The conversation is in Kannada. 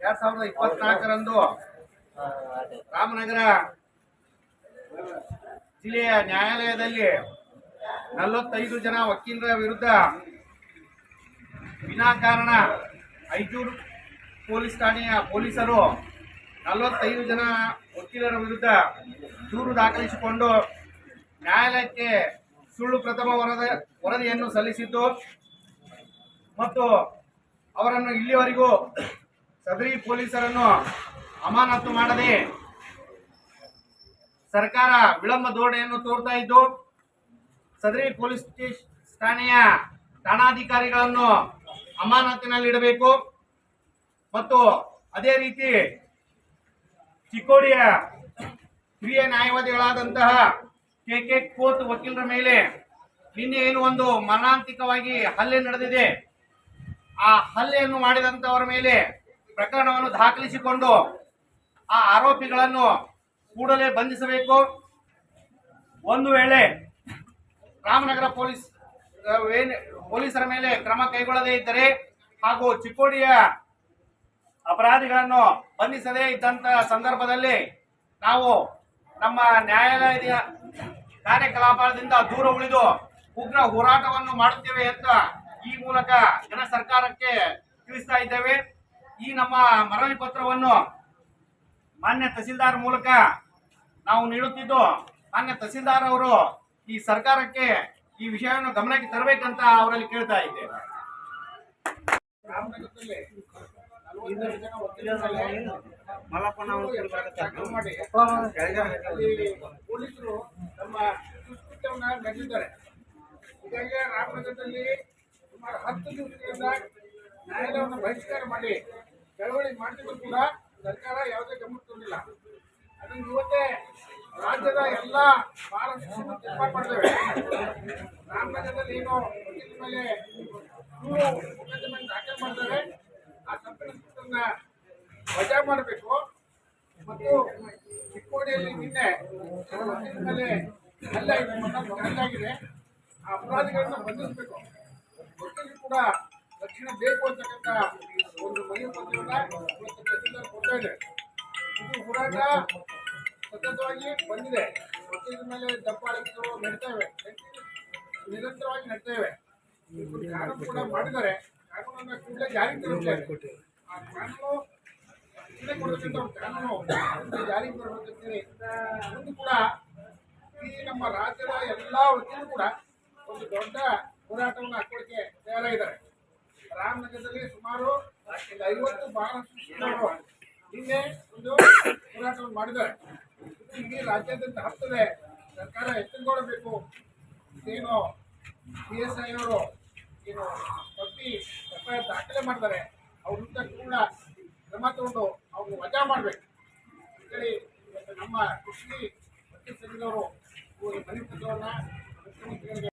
ಎರಡ್ ಸಾವಿರದ ಇಪ್ಪತ್ನಾಲ್ಕರಂದು ರಾಮನಗರ ಜಿಲ್ಲೆಯ ನ್ಯಾಯಾಲಯದಲ್ಲಿ ನಲವತ್ತೈದು ಜನ ವಕೀಲರ ವಿರುದ್ಧ ವಿನಾಕಾರಣ ಐಜೂರು ಪೊಲೀಸ್ ಠಾಣೆಯ ಪೊಲೀಸರು ನಲವತ್ತೈದು ಜನ ವಕೀಲರ ವಿರುದ್ಧ ದೂರು ದಾಖಲಿಸಿಕೊಂಡು ನ್ಯಾಯಾಲಯಕ್ಕೆ ಸುಳ್ಳು ಪ್ರಥಮ ವರದ, ವರದಿಯನ್ನು ಸಲ್ಲಿಸಿದ್ದು. ಮತ್ತು ಅವರನ್ನು ಇಲ್ಲಿವರೆಗೂ ಸದರಿ ಪೊಲೀಸರನ್ನು ಅಮಾನತು ಮಾಡದೆ ಸರ್ಕಾರ ವಿಳಂಬ ಧೋರಣೆಯನ್ನು ತೋರ್ತಾ ಇದ್ದು, ಸದರಿ ಪೊಲೀಸ್ ಠಾಣೆಯ ಠಾಣಾಧಿಕಾರಿಗಳನ್ನು ಅಮಾನತಿನಲ್ಲಿಡಬೇಕು. ಮತ್ತು ಅದೇ ರೀತಿ ಚಿಕ್ಕೋಡಿಯ ಹಿರಿಯ ನ್ಯಾಯವಾದಿಗಳಾದಂತಹ ಕೆ ಕೆ ಕೋತ್ ವಕೀಲರ ಮೇಲೆ ನಿನ್ನೆ ಏನು ಒಂದು ಮರಣಾಂತಿಕವಾಗಿ ಹಲ್ಲೆ ನಡೆದಿದೆ. ಆ ಹಲ್ಲೆಯನ್ನು ಮಾಡಿದಂಥವರ ಮೇಲೆ ಪ್ರಕರಣವನ್ನು ದಾಖಲಿಸಿಕೊಂಡು ಆ ಆರೋಪಿಗಳನ್ನು ಕೂಡಲೇ ಬಂಧಿಸಬೇಕು. ಒಂದು ವೇಳೆ ರಾಮನಗರ ಪೊಲೀಸ್ ಪೊಲೀಸರ ಮೇಲೆ ಕ್ರಮ ಕೈಗೊಳ್ಳದೇ ಇದ್ದರೆ ಹಾಗೂ ಚಿಕ್ಕೋಡಿಯ ಅಪರಾಧಿಗಳನ್ನು ಬಂಧಿಸದೇ ಇದ್ದಂತ ಸಂದರ್ಭದಲ್ಲಿ ನಾವು ನಮ್ಮ ನ್ಯಾಯಾಲಯದ ಕಾರ್ಯಕಲಾಪದಿಂದ ದೂರ ಉಳಿದು ಉಗ್ರ ಹೋರಾಟವನ್ನು ಮಾಡುತ್ತೇವೆ ಅಂತ ಈ ಮೂಲಕ ಜನ ಸರ್ಕಾರಕ್ಕೆ ತಿಳಿಸ್ತಾ ಇದ್ದೇವೆ. ಈ ನಮ್ಮ ಮನವಿ ಪತ್ರವನ್ನು ಮಾನ್ಯ ತಹಸೀಲ್ದಾರ್ ಮೂಲಕ ನಾವು ನೀಡುತ್ತಿದ್ದು, ಮಾನ್ಯ ತಹಸೀಲ್ದಾರ್ ಅವರು ಈ ಸರ್ಕಾರಕ್ಕೆ ಈ ವಿಷಯವನ್ನು ಗಮನಕ್ಕೆ ತರಬೇಕಂತ ಅವರಲ್ಲಿ ಕೇಳ್ತಾ ಇದ್ದೇವೆ. ರಾಮನಗರದಲ್ಲಿ ನಲವತ್ತೈದು ಜನ ವಕೀಲರ ಮೇಲೆ ದಾಖಲು ಮಾಡಿ ಅಲ್ಲಿ ಪೊಲೀಸರು ತಮ್ಮ ದುಷ್ಕೃತ್ಯವನ್ನ ನಡೆಸಿದ್ದಾರೆ ಹೀಗಾಗಿ ರಾಮನಗರದಲ್ಲಿ ಸುಮಾರು ಹತ್ತು ದಿವಸಗಳಿಂದ ನ್ಯಾಯಾಲಯವನ್ನು ಬಹಿಷ್ಕಾರ ಮಾಡಿ ಚಳವಳಿ ಮಾಡ್ತಿದ್ರು ಕೂಡ ಸರ್ಕಾರ ಯಾವುದೇ ಗಮನ ತಂದಿಲ್ಲ ಅದನ್ನು ಇವತ್ತೇ ರಾಜ್ಯದ ಎಲ್ಲ ಮಹಾರಾಷ್ಟ್ರ ತೀರ್ಮಾನ ಮಾಡಿದ್ದೇವೆ ರಾಮನಗರದಲ್ಲಿ ಏನು ಮೇಲೆ ಸುಳ್ಳು ಮೊಕದ್ದಮೆ ದಾಖಲೆ ಮಾಡ್ತಾರೆ ಆ ಸಂಪನ್ನ ವಜಾ ಮಾಡಬೇಕು. ಮತ್ತು ಚಿಕ್ಕೋಡಿಯಲ್ಲಿ ನಿನ್ನೆ ಮೇಲೆ ಹಲ್ಲೆ ಆಗಿದೆ ಆ ಅಪರಾಧಿಗಳನ್ನ ಬಂಧಿಸಬೇಕು. ವಕೀಲರು ಕೂಡ ರಕ್ಷಣೆ ಬೇಕು ಅಂತಕ್ಕಂಥ ಒಂದು ಮನವಿ ಪತ್ರವನ್ನ ಇವತ್ತು ತಹಸೀಲ್ದಾರ್ ಕೊಡ್ತಾ ಇದೆ. ಇದು ಹೋರಾಟ ಸತತವಾಗಿ ಬಂದಿದೆ. ವಕೀಲರ ಮೇಲೆ ದಬ್ಬಾಳಿಕೆಗಳು ಇವೆ. ನಿರಂತರವಾಗಿ ನಡೀತವೆ ಕೂಡ ಮಾಡಿದ್ದಾರೆ. ಕಾನೂನನ್ನ ಕೂಡಲೇ ಜಾರಿಗೆ ತರಬೇಕು ಆ ಕಾನೂನು ರಕ್ಷಣೆ ಕೊಡತಕ್ಕಂಥ ಒಂದು ಕಾನೂನು ಕೂಡಲೇ ಜಾರಿಗೆ ಬರಬೇಕಂತೇಳಿ ಒಂದು ಕೂಡ ಈ ನಮ್ಮ ರಾಜ್ಯದ ಎಲ್ಲಾ ಕೂಡ ಒಂದು ದೊಡ್ಡ ಹೋರಾಟವನ್ನು ಹಾಕೊಳ್ಳಿಕ್ಕೆ ತಯಾರಾಗಿದ್ದಾರೆ ರಾಮನಗರದಲ್ಲಿ ಸುಮಾರು ಒಂದು ಐವತ್ತು ಬಹಳಷ್ಟು ನಿನ್ನೆ ಒಂದು ಹೋರಾಟವನ್ನು ಮಾಡಿದ್ದಾರೆ ಇಡೀ ರಾಜ್ಯಾದ್ಯಂತ ಹತ್ತದೆ ಸರ್ಕಾರ ಎಚ್ಚರಗೊಳ್ಳಬೇಕು ಏನು ಪಿ ಎಸ್ ಐ ಅವರು ಏನು ತಪ್ಪಿ ದಾಖಲೆ ಮಾಡಿದ್ದಾರೆ ಅವ್ರ ಪೂರ್ಣ ಕೂಡ ಕ್ರಮ ತಗೊಂಡು ಅವ್ರು ವಜಾ ಮಾಡಬೇಕು. ಅಂತೇಳಿ ನಮ್ಮ ಕೃಷಿ ಸಂಘದವರು ಮನೆ ಮುಖ್ಯಮಂತ್ರಿಗಳಿಗೆ